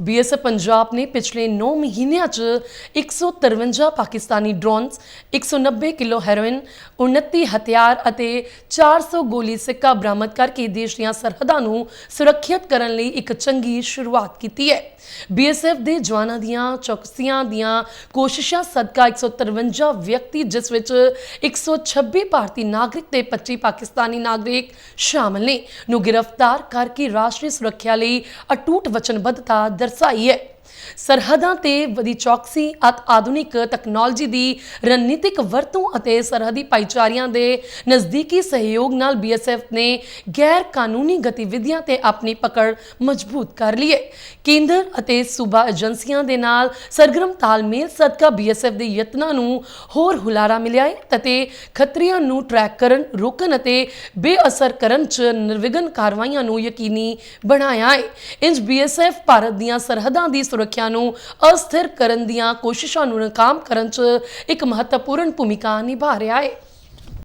BSF Punjab ਨੇ ਪਿਛਲੇ 9 ਮਹੀਨਿਆਂ 'ਚ 153 ਪਾਕਿਸਤਾਨੀ ਡਰੋਨਸ 190 ਕਿਲੋ ਹੈਰੋਇਨ 29 ਹਥਿਆਰ ਅਤੇ 400 ਗੋਲੀ ਸਿੱਕਾ ਬਰਾਮਦ ਕਰਕੇ ਦੇਸ਼ ਦੀਆਂ ਸਰਹੱਦਾਂ ਨੂੰ ਸੁਰੱਖਿਅਤ ਕਰਨ ਲਈ ਇੱਕ ਚੰਗੀ ਸ਼ੁਰੂਆਤ ਕੀਤੀ ਹੈ। ਬੀਐਸਐਫ ਦੇ ਜਵਾਨਾਂ ਦੀਆਂ, ਚੌਕਸੀਆਂ ਦੀਆਂ ਕੋਸ਼ਿਸ਼ਾਂ ਸਦਕਾ 153 ਵਿਅਕਤੀ, ਜਿਸ ਵਿੱਚ 126 ਭਾਰਤੀ ਨਾਗਰਿਕ ਤੇ 25 ਪਾਕਿਸਤਾਨੀ ਨਾਗਰਿਕ ਸ਼ਾਮਲ ਨੇ, ਨੂੰ ਗ੍ਰਿਫਤਾਰ ਕਰਕੇ ਰਾਸ਼ਟਰੀ ਸੁਰੱਖਿਆ ਲਈ ਅਟੂਟ ਵਚਨਬੱਧਤਾ ਦਰਸਾਈ ਹੈ। ਸਰਹੱਦਾਂ ਤੇ ਵਧੀ ਚੌਕਸੀ ਅਤੇ ਆਧੁਨਿਕ ਤਕਨਾਲੋਜੀ ਦੀ ਰਣਨੀਤਿਕ ਵਰਤੋਂ ਅਤੇ ਸਰਹੱਦੀ ਭਾਈਚਾਰਿਆਂ ਦੇ ਨਜ਼ਦੀਕੀ ਸਹਿਯੋਗ ਨਾਲ ਬੀਐਸਐਫ ਨੇ ਗੈਰ ਕਾਨੂੰਨੀ ਗਤੀਵਿਧੀਆਂ ਤੇ ਆਪਣੀ ਪਕੜ ਮਜ਼ਬੂਤ ਕਰ ਲਈ ਹੈ। ਕੇਂਦਰ ਅਤੇ ਸੂਬਾ ਏਜੰਸੀਆਂ ਦੇ ਨਾਲ ਸਰਗਰਮ ਤਾਲਮੇਲ ਸਦਕਾ ਬੀਐਸਐਫ ਦੇ ਯਤਨਾਂ ਨੂੰ ਹੋਰ ਹੁਲਾਰਾ ਮਿਲਿਆ ਹੈ ਅਤੇ ਖਤਰਿਆਂ ਨੂੰ ਟਰੈਕ ਕਰਨ, ਰੋਕਣ ਅਤੇ ਬੇਅਸਰ ਕਰਨ ਚ ਨਿਰਵਿਘਨ ਕਾਰਵਾਈਆਂ ਨੂੰ ਯਕੀਨੀ ਬਣਾਇਆ ਹੈ। ਇੰਜ ਬੀਐਸਐਫ ਭਾਰਤ ਦੀਆਂ ਸਰਹੱਦਾਂ ਦੀ ਸੁਰੱਖਿਆ ਨੂੰ ਅਸਥਿਰ ਕਰਨ ਦੀਆਂ ਕੋਸ਼ਿਸ਼ਾਂ ਨੂੰ ਨਾਕਾਮ ਕਰਨ ਚ ਇੱਕ ਮਹੱਤਵਪੂਰਨ ਭੂਮਿਕਾ ਨਿਭਾ ਰਿਹਾ ਹੈ